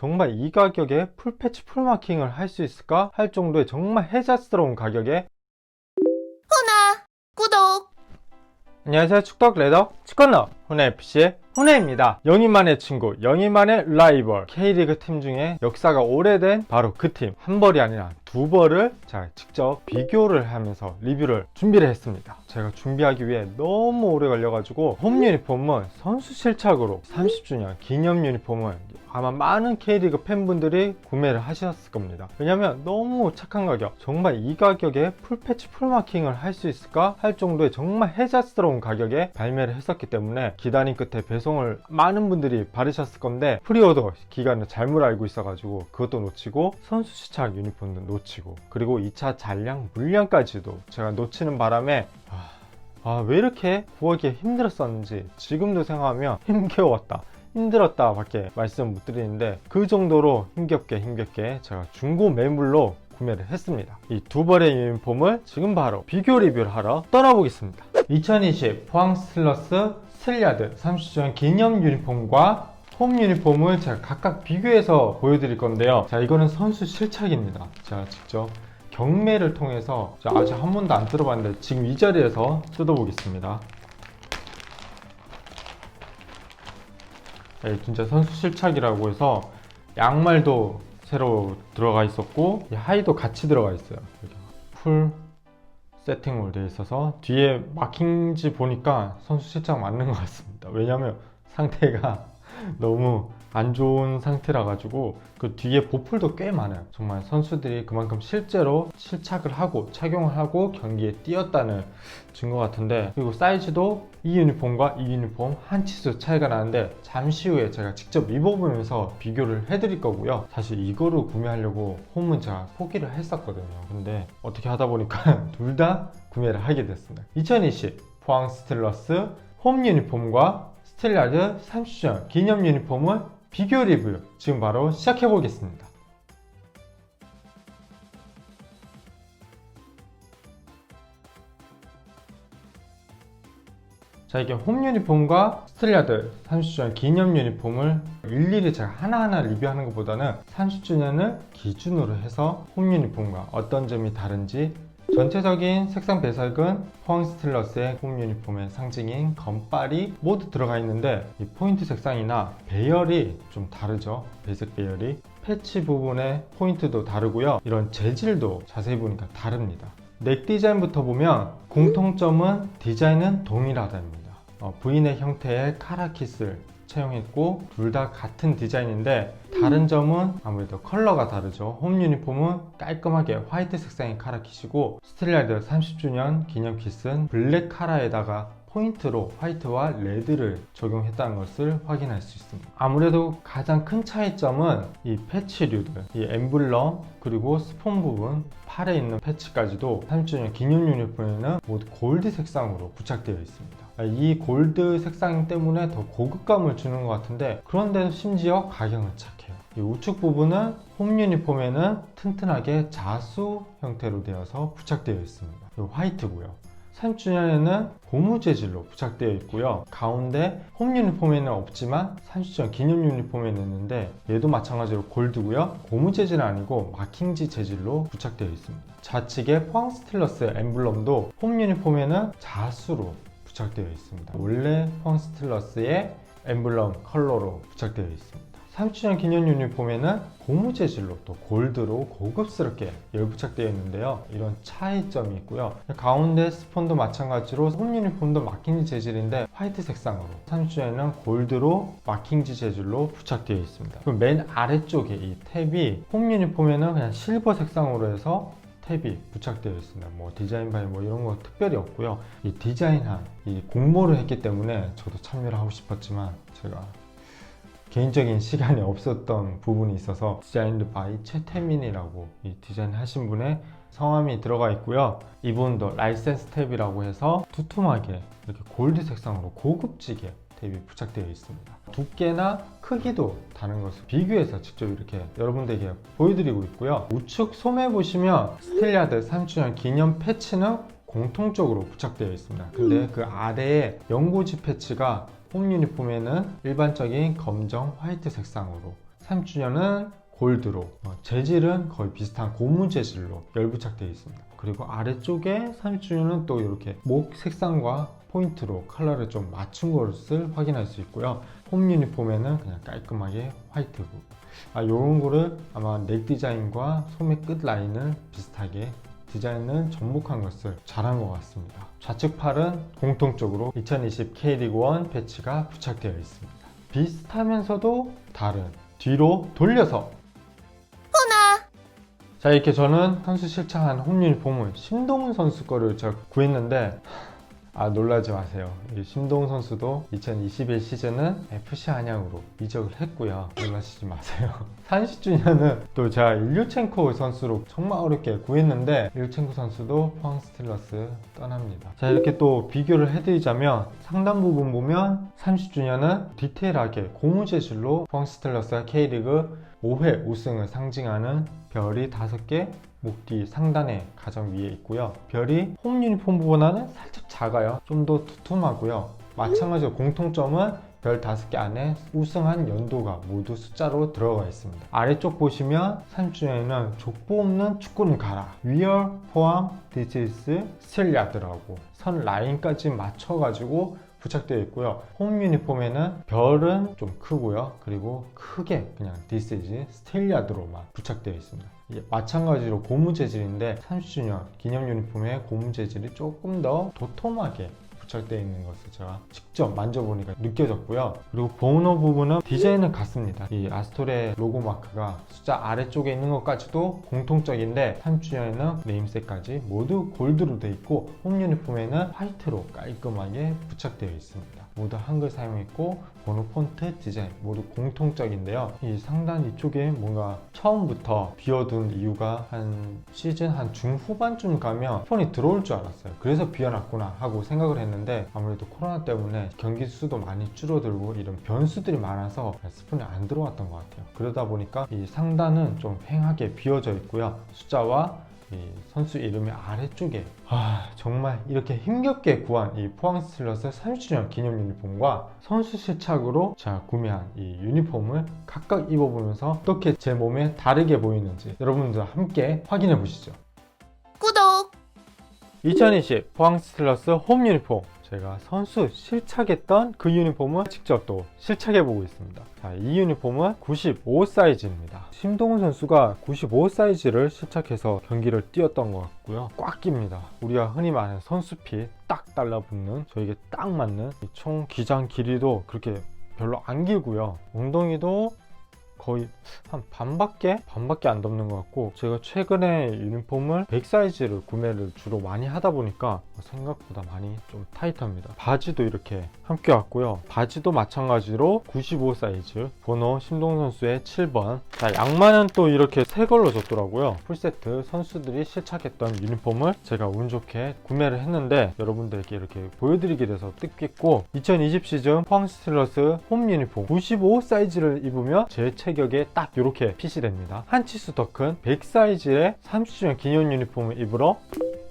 정말 이 가격에 풀패치 풀마킹을 할 수 있을까? 할 정도의 정말 혜자스러운 가격에. 호나 구독. 안녕하세요 축덕 레더 축건러 훈해FC의 훈해입니다. 영인만의 친구 영인만의 라이벌. K리그 팀 중에 역사가 오래된 바로 그 팀 한 벌이 아니라 두 벌을 제가 직접 비교를 하면서 리뷰를 준비를 했습니다. 제가 준비하기 위해 너무 오래 걸려가지고 홈 유니폼은 선수 실착으로 30주년 기념 유니폼을 아마 많은 K리그 팬분들이 구매를 하셨을 겁니다. 왜냐면 너무 착한 가격 정말 이 가격에 풀패치 풀마킹을 할 수 있을까 할 정도의 정말 혜자스러운 가격에 발매를 했었기 때문에 기다림 끝에 배송을 많은 분들이 받으셨을 건데 프리오더 기간을 잘못 알고 있어가지고 그것도 놓치고 선수 시착 유니폼도 놓치고 그리고 2차 잔량 물량까지도 제가 놓치는 바람에 아 왜 이렇게 구하기 힘들었었는지 지금도 생각하면 힘겨웠다 힘들었다 밖에 말씀 못 드리는데 그 정도로 힘겹게 힘겹게 제가 중고 매물로 구매를 했습니다. 이 두 벌의 유니폼을 지금 바로 비교 리뷰를 하러 떠나보겠습니다. 2020 포항 스틸러스 스틸야드 30주년 기념 유니폼과 홈 유니폼을 제가 각각 비교해서 보여드릴 건데요 자 이거는 선수 실착입니다 제가 직접 경매를 통해서 아직 한 번도 안 뜯어봤는데 지금 이 자리에서 뜯어보겠습니다 네, 진짜 선수 실착이라고 해서 양말도 새로 들어가 있었고 이 하의도 같이 들어가 있어요. 풀 세팅으로 되어 있어서 뒤에 마킹지 보니까 선수 실착 맞는 것 같습니다. 왜냐면 상태가 너무 안 좋은 상태라 가지고 그 뒤에 보풀도 꽤 많아요. 정말 선수들이 그만큼 실제로 실착을 하고 착용을 하고 경기에 뛰었다는 증거 같은데 그리고 사이즈도 이 유니폼과 이 유니폼 한 치수 차이가 나는데 잠시 후에 제가 직접 입어보면서 비교를 해드릴 거고요. 사실 이거를 구매하려고 홈은 제가 포기를 했었거든요. 근데 어떻게 하다 보니까 둘 다 구매를 하게 됐습니다. 2020 포항 스틸러스 홈 유니폼과 스틸라드 30주년 기념 유니폼을 비교 리뷰 지금 바로 시작해 보겠습니다. 자 이게 홈 유니폼과 스틸라드 30주년 기념 유니폼을 일일이 제가 하나하나 리뷰하는 것보다는 30주년을 기준으로 해서 홈 유니폼과 어떤 점이 다른지 전체적인 색상 배색은 포항 스틸러스의 홈 유니폼의 상징인 검빨이 모두 들어가 있는데 이 포인트 색상이나 배열이 좀 다르죠. 배색 배열이. 패치 부분의 포인트도 다르고요. 이런 재질도 자세히 보니까 다릅니다. 넥 디자인부터 보면 공통점은 디자인은 동일하다입니다. 어, V넥 형태의 카라킷을 채용했고 둘 다 같은 디자인인데 다른 점은 아무래도 컬러가 다르죠. 홈 유니폼은 깔끔하게 화이트 색상의 카라 킷이고 스틸라이드 30주년 기념 킷은 블랙 카라에다가 포인트로 화이트와 레드를 적용했다는 것을 확인할 수 있습니다. 아무래도 가장 큰 차이점은 이 패치류들 이 엠블럼 그리고 스폰 부분 팔에 있는 패치까지도 30주년 기념 유니폼에는 모두 골드 색상으로 부착되어 있습니다 이 골드 색상 때문에 더 고급감을 주는 것 같은데 그런데도 심지어 가격은 착해요. 이 우측 부분은 홈 유니폼에는 튼튼하게 자수 형태로 되어서 부착되어 있습니다. 이 화이트고요. 30주년에는 고무 재질로 부착되어 있고요. 가운데 홈 유니폼에는 없지만 30주년 기념 유니폼에는 있는데 얘도 마찬가지로 골드고요. 고무 재질은 아니고 마킹지 재질로 부착되어 있습니다. 좌측에 포항 스틸러스 엠블럼도 홈 유니폼에는 자수로 부착되어 있습니다. 원래 펑 스틸러스의 엠블럼 컬러로 부착되어 있습니다. 30주년 기념 유니폼에는 고무 재질로 또 골드로 고급스럽게 열부착되어 있는데요. 이런 차이점이 있고요. 가운데 스폰도 마찬가지로 홈 유니폼도 마킹지 재질인데 화이트 색상으로 30주년에는 골드로 마킹지 재질로 부착되어 있습니다. 그리고 맨 아래쪽에 이 탭이 홈 유니폼에는 그냥 실버 색상으로 해서 탭이 부착되어 있습니다. 뭐 디자인 바이 뭐 이런 거 특별히 없고요. 이 디자인한 이 공모를 했기 때문에 저도 참여를 하고 싶었지만 제가 개인적인 시간이 없었던 부분이 있어서 디자인드 바이 최태민이라고 이 디자인 하신 분의 성함이 들어가 있고요. 이분도 라이센스 탭이라고 해서 두툼하게 이렇게 골드 색상으로 고급지게 탭이 부착되어 있습니다. 두께나 크기도 다른 것을 비교해서 직접 이렇게 여러분들에게 보여드리고 있고요. 우측 소매 보시면 스틸리아드 3주년 기념 패치는 공통적으로 부착되어 있습니다. 근데 그 아래에 연고지 패치가 홈 유니폼에는 일반적인 검정 화이트 색상으로 3주년은 골드로 어, 재질은 거의 비슷한 고무 재질로 열부착되어 있습니다. 그리고 아래쪽에 30주년은 또 이렇게 목 색상과 포인트로 컬러를 좀 맞춘 것을 확인할 수 있고요. 홈 유니폼에는 그냥 깔끔하게 화이트고 아, 요런 거를 아마 넥 디자인과 소매 끝 라인을 비슷하게 디자인은 접목한 것을 잘한 것 같습니다. 좌측 팔은 공통적으로 2020 K리그1 배치가 부착되어 있습니다. 비슷하면서도 다른 뒤로 돌려서 자 이렇게 저는 선수 실착한 홈 유니폼을 심동훈 선수 거를 제가 구했는데 아 놀라지 마세요. 이 심동훈 선수도 2021 시즌은 FC 한양으로 이적을 했고요. 놀라시지 마세요. 30주년은 또 제가 일류첸코 선수로 정말 어렵게 구했는데 일류첸코 선수도 포항 스틸러스 떠납니다. 자 이렇게 또 비교를 해드리자면 상단 부분 보면 30주년은 디테일하게 고무 재질로 포항 스틸러스가 K리그 5회 우승을 상징하는 별이 5개 목 뒤 상단에 가장 위에 있고요. 별이 홈 유니폼보다는 살짝 작아요. 좀 더 두툼하고요. 마찬가지로 공통점은 별 5개 안에 우승한 연도가 모두 숫자로 들어가 있습니다. 아래쪽 보시면 3주년에는 족보 없는 축구는 가라. 위얼 포함 디지스 스틸야드라고 선 라인까지 맞춰가지고 부착되어 있고요. 홈 유니폼에는 별은 좀 크고요. 그리고 크게 그냥 is 스틸야드로만 부착되어 있습니다. 마찬가지로 고무 재질인데 30주년 기념 유니폼의 고무 재질이 조금 더 도톰하게 부착되어 있는 것을 제가 직접 만져보니까 느껴졌고요. 그리고 번호 부분은 디자인은 같습니다. 이 아스토레 로고 마크가 숫자 아래쪽에 있는 것까지도 공통적인데 3주년에는 네임셋까지 모두 골드로 되어 있고 홈 유니폼에는 화이트로 깔끔하게 부착되어 있습니다. 모두 한글 사용했고 번호 폰트 디자인 모두 공통적인데요. 이 상단 이쪽에 뭔가 처음부터 비워둔 이유가 한 시즌 한 중후반쯤 가면 폰이 들어올 줄 알았어요. 그래서 비워놨구나 하고 생각을 했는데 아무래도 코로나 때문에 경기 수도 많이 줄어들고 이런 변수들이 많아서 스폰이 안 들어왔던 것 같아요. 그러다 보니까 이 상단은 좀 휑하게 비워져 있고요. 숫자와 이 선수 이름의 아래쪽에 아 정말 이렇게 힘겹게 구한 이 포항 스틸러스 30주년 기념 유니폼과 선수 실착으로 제가 구매한 이 유니폼을 각각 입어보면서 어떻게 제 몸에 다르게 보이는지 여러분들 함께 확인해 보시죠 2020 포항 스틸러스 홈 유니폼. 제가 선수 실착했던 그 유니폼을 직접 또 실착해 보고 있습니다. 자, 이 유니폼은 95 사이즈입니다. 심동훈 선수가 95 사이즈를 실착해서 경기를 뛰었던 것 같고요. 꽉 낍니다. 우리가 흔히 말하는 선수핏 딱 달라붙는 저에게 딱 맞는 이총 기장 길이도 그렇게 별로 안 길고요. 엉덩이도 거의 한 반밖에? 반밖에 안 덮는 것 같고 제가 최근에 유니폼을 100 사이즈를 구매를 주로 많이 하다 보니까 생각보다 많이 좀 타이트합니다. 바지도 이렇게 함께 왔고요. 바지도 마찬가지로 95 사이즈 번호 심동 선수의 7번. 자 양말은 또 이렇게 새 걸로 줬더라고요. 풀세트 선수들이 실착했던 유니폼을 제가 운 좋게 구매를 했는데 여러분들에게 이렇게 보여드리게 돼서 뜻깊고 2020 시즌 포항 스틸러스 홈 유니폼 95 사이즈를 입으면 제 체격에 딱 이렇게 핏이 됩니다 한 치수 더 큰 100 사이즈의 30주년 기념 유니폼을 입으러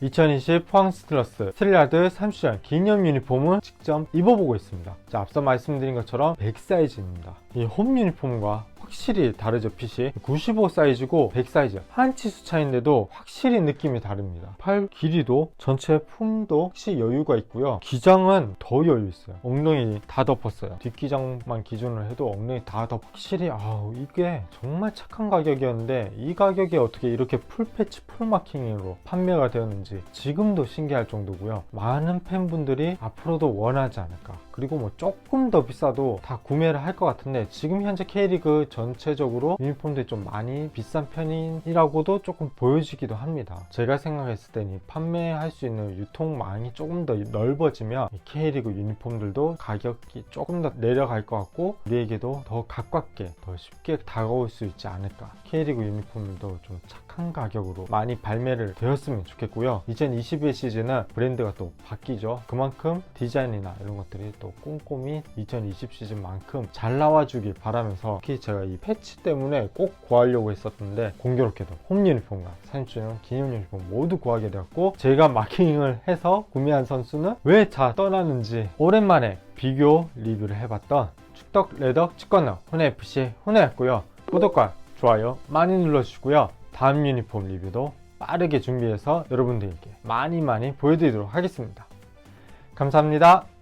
2020 포항 스틸러스 스틸야드 30주년 기념 유니폼을 직접 입어보고 있습니다. 자, 앞서 말씀드린 것처럼 100 사이즈입니다. 이홈 유니폼과 확실히 다르죠, 핏이. 95 사이즈고 100 사이즈. 한 치수 차인데도 확실히 느낌이 다릅니다. 팔 길이도 전체 품도 확실히 여유가 있고요. 기장은 더 여유 있어요. 엉덩이 다 덮었어요. 뒷기장만 기준으로 해도 엉덩이 다 덮. 확실히 아우 이게 정말 착한 가격이었는데 이 가격에 어떻게 이렇게 풀 패치 풀 마킹으로 판매가 되었는지 지금도 신기할 정도고요. 많은 팬분들이 앞으로도 원하지 않을까. 그리고 뭐 조금 더 비싸도 다 구매를 할 것 같은데 지금 현재 K리그 전체적으로 유니폼들이 좀 많이 비싼 편이라고도 조금 보여지기도 합니다. 제가 생각했을 때는 이 판매할 수 있는 유통망이 조금 더 넓어지면 이 K리그 유니폼들도 가격이 조금 더 내려갈 것 같고 우리에게도 더 가깝게 더 쉽게 다가올 수 있지 않을까. K리그 유니폼들도 좀 착한 가격으로 많이 발매를 되었으면 좋겠고요. 2021 시즌은 브랜드가 또 바뀌죠. 그만큼 디자인이나 이런 것들이 또 꼼꼼히 2020 시즌만큼 잘 나와주 길 바라면서 특히 제가 이 패치 때문에 꼭 구하려고 했었는데 공교롭게도 홈 유니폼과 30주년 기념 유니폼 모두 구하게 되었고 제가 마킹을 해서 구매한 선수는 왜 다 떠나는지 오랜만에 비교 리뷰를 해봤던 축덕 레더 직관너 훈해FC 훈해였고요 구독과 좋아요 많이 눌러주시고요. 다음 유니폼 리뷰도 빠르게 준비해서 여러분들께 많이 많이 보여드리도록 하겠습니다. 감사합니다.